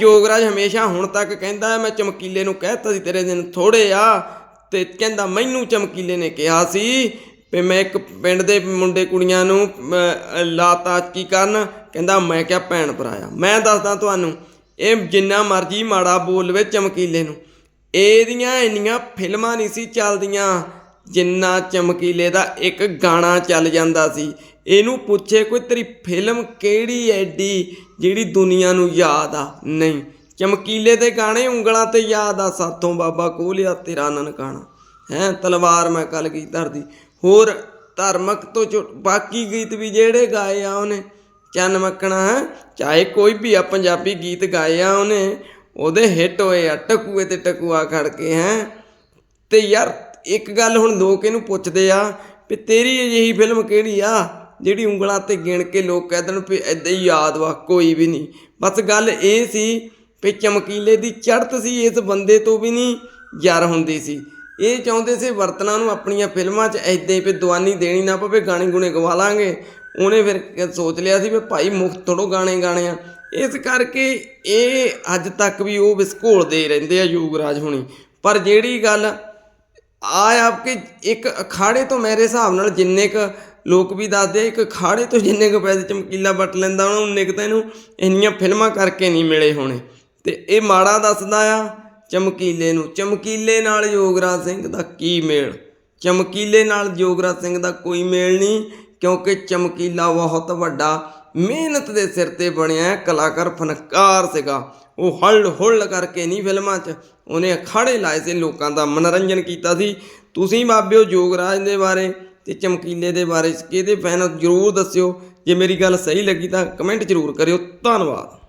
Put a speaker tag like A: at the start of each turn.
A: ਯੋਗਰਾਜ ਹਮੇਸ਼ਾ ਹੁਣ ਤੱਕ ਕਹਿੰਦਾ ਮੈਂ ਚਮਕੀਲੇ ਨੂੰ ਕਹਿਤਾ ਸੀ ਤੇਰੇ ਦਿਨ ਥੋੜੇ ਆ ਤੇ ਕਹਿੰਦਾ ਮੈਨੂੰ ਚਮਕੀਲੇ ਨੇ ਕਿਹਾ ਸੀ ਵੀ ਮੈਂ ਇੱਕ ਪਿੰਡ ਦੇ ਮੁੰਡੇ ਕੁੜੀਆਂ ਨੂੰ ਅਹ, ਲਾਤਾ ਕੀ ਕਰਨ? ਕਹਿੰਦਾ ਮੈਂ ਕਿਹਾ ਭੈਣ ਭਰਾਇਆ ਮੈਂ ਦੱਸਦਾ ਤੁਹਾਨੂੰ ਇਹ ਜਿੰਨਾ ਮਰਜ਼ੀ ਮਾੜਾ ਬੋਲਵੇ ਚਮਕੀਲੇ ਨੂੰ। ਇਹਦੀਆਂ ਇੰਨੀਆਂ ਫਿਲਮਾਂ ਨਹੀਂ ਸੀ ਚੱਲਦੀਆਂ। ਜਿੰਨਾ ਚਮਕੀਲੇ ਦਾ ਇੱਕ ਗਾਣਾ ਚੱਲ ਜਾਂਦਾ ਸੀ। ਇਹਨੂੰ ਪੁੱਛੇ ਕੋਈ ਤੇਰੀ ਫਿਲਮ ਕਿਹੜੀ ਐਡੀ ਜਿਹੜੀ ਦੁਨੀਆ ਨੂੰ ਯਾਦ ਆ? ਨਹੀਂ। ਚਮਕੀਲੇ ਦੇ ਗਾਣੇ ਉਂਗਲਾਂ ਤੇ ਯਾਦ ਆ। ਸਾਥੋਂ ਬਾਬਾ ਕੋਲਿਆ, ਤੇਰਾ ਨਨਕਾਣਾ। ਹੈ, ਤਲਵਾਰ ਮੈਂ ਕਲ ਗਈ ਧਰਦੀ। ਹੋਰ ਧਾਰਮਿਕ ਤੋਂ ਛੁ- ਬਾਕੀ ਗੀਤ ਵੀ ਜਿਹੜੇ ਗਾਏ ਆ ਉਹਨੇ। ਚੰਨ ਮੱਕਣਾ, ਹੈ, ਚਾਹੇ ਕੋਈ ਵੀ ਆ ਪੰਜਾਬੀ ਗੀਤ ਗਾਏ ਆ ਉਹਨੇ। ਉਹਦੇ ਹਿੱਟ ਹੋਏ ਆ, ਟਕੂਏ ਤੇ ਟਕੂਆ ਖੜ ਕੇ ਹੈ। ਤੇ ਯਾਰ ਇੱਕ ਗੱਲ ਹੁਣ ਲੋਕ ਇਹਨੂੰ ਪੁੱਛਦੇ ਆ ਵੀ ਤੇਰੀ ਅਜਿਹੀ ਫਿਲਮ ਕਿਹੜੀ ਆ? ਜਿਹੜੀ ਉਂਗਲਾਂ ਤੇ ਗਿਣ ਕੇ ਲੋਕ ਕਹਿ ਦੇਣ ਵੀ ਐਦਾਂ ਹੀ ਯਾਦ ਵਾ, ਕੋਈ ਵੀ ਨਹੀਂ। ਬਸ ਗੱਲ ਇਹ ਸੀ ਵੀ ਚਮਕੀਲੇ ਦੀ ਚੜ੍ਹਤ ਸੀ, ਇਸ ਬੰਦੇ ਤੋਂ ਵੀ ਨਹੀਂ ਯਾਰ ਹੁੰਦੀ ਸੀ। ਇਹ ਚਾਹੁੰਦੇ ਸੀ ਵਰਤਨਾਂ ਨੂੰ ਆਪਣੀਆਂ ਫਿਲਮਾਂ 'ਚ ਐਦਾਂ ਹੀ ਵੀ ਦਵਾਨੀ ਦੇਣੀ ਨਾ ਪਵੇ, ਗਾਣੇ ਗੁਣੇ ਗਵਾ ਲਾਂਗੇ। ਉਹਨੇ ਫਿਰ ਸੋਚ ਲਿਆ ਸੀ ਵੀ ਭਾਈ ਮੁਫਤ ਥੋੜੋ ਗਾਣੇ ਗਾਣੇ ਆ। ਇਸ ਕਰਕੇ ਇਹ ਅੱਜ ਤੱਕ ਵੀ ਉਹ ਵਿਸਕੋਲਦੇ ਰਹਿੰਦੇ ਆ ਯੋਗਰਾਜ ਹੁਣੀ। ਪਰ ਜਿਹੜੀ ਗੱਲ ਆ ਆਪਕੇ ਇੱਕ ਅਖਾੜੇ ਤੋਂ ਮੇਰੇ ਹਿਸਾਬ ਨਾਲ ਜਿੰਨੇ ਕ ਲੋਕ ਵੀ ਦੱਸਦੇ ਇੱਕ ਅਖਾੜੇ ਤੋਂ ਜਿੰਨੇ ਕ ਪੈਸੇ ਚਮਕੀਲਾ ਵੱਟ ਲੈਂਦਾ ਉਹਨਾਂ ਉਨੇ ਕੁ ਤਾਂ ਇਹਨੂੰ ਇੰਨੀਆਂ ਫਿਲਮਾਂ ਕਰਕੇ ਨਹੀਂ ਮਿਲੇ ਹੋਣੇ। ਤੇ ਇਹ ਮਾੜਾ ਦੱਸਦਾ ਆ, ਚਮਕੀਲੇ ਨੂੰ। ਚਮਕੀਲੇ ਨਾਲ ਯੋਗਰਾਜ ਸਿੰਘ ਦਾ ਕੀ ਮੇਲ? ਚਮਕੀਲੇ ਨਾਲ ਯੋਗਰਾਜ ਸਿੰਘ ਦਾ ਕੋਈ ਮੇਲ ਨਹੀਂ, ਕਿਉਂਕਿ ਚਮਕੀਲਾ ਬਹੁਤ ਵੱਡਾ ਮਿਹਨਤ ਦੇ ਸਿਰ ਤੇ ਬਣਿਆ ਕਲਾਕਾਰ ਫਨਕਾਰ ਸੀਗਾ। ਉਹ ਹਲ ਹੁਲ ਕਰਕੇ ਨਹੀਂ ਫਿਲਮਾਂ 'ਚ, ਉਹਨੇ ਅਖਾੜੇ ਲਾਏ ਸੀ, ਲੋਕਾਂ ਦਾ ਮਨੋਰੰਜਨ ਕੀਤਾ ਸੀ। ਤੁਸੀਂ ਬਾਬਿਓ ਯੋਗਰਾਜ ਦੇ ਬਾਰੇ ਤੇ ਚਮਕੀਲੇ ਦੇ ਬਾਰੇ ਕਿਹਦੇ ਫੈਨ ਜਰੂਰ ਦੱਸਿਓ। ਜੇ ਮੇਰੀ ਗੱਲ ਸਹੀ ਲੱਗੀ ਤਾਂ ਕਮੈਂਟ ਜਰੂਰ ਕਰਿਓ। ਧੰਨਵਾਦ।